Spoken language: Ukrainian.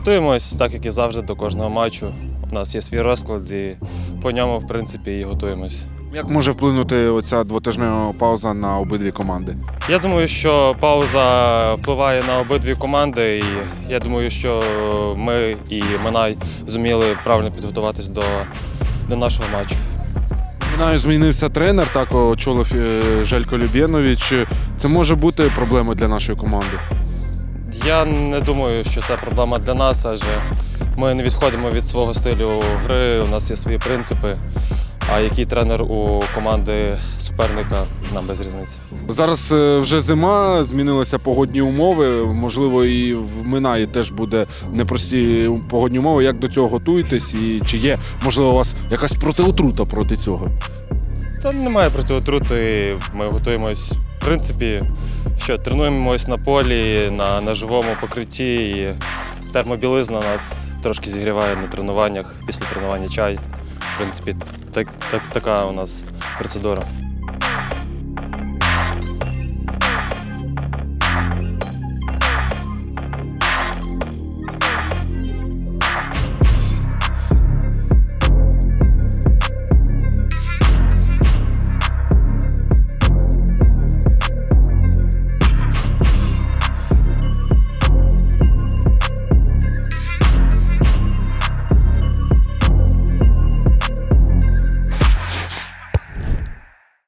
Готуємось так, як і завжди, до кожного матчу. У нас є свій розклад, і по ньому, в принципі, і готуємось. Як може вплинути оця двотижнева пауза на обидві команди? Я думаю, що пауза впливає на обидві команди, і я думаю, що ми і Минай зуміли правильно підготуватись до, до нашого матчу. Минаю змінився тренер, так очолив е, Желько Любєнович. Це може бути проблемою для нашої команди. Я не думаю, що це проблема для нас, адже ми не відходимо від свого стилю гри, у нас є свої принципи. А який тренер у команди суперника, нам без різниці. Зараз е, вже зима, змінилися погодні умови. Можливо, і в Минаї теж буде непрості погодні умови. Як до цього готуєтесь? І чи є можливо у вас якась протиотрута проти цього? Та немає протиотрути. Ми готуємось, в принципі, що тренуємось на полі, на, на живому покритті. І термобілизна нас трошки зігріває на тренуваннях. Після тренування чай. В принципі, так, так, така у нас процедура.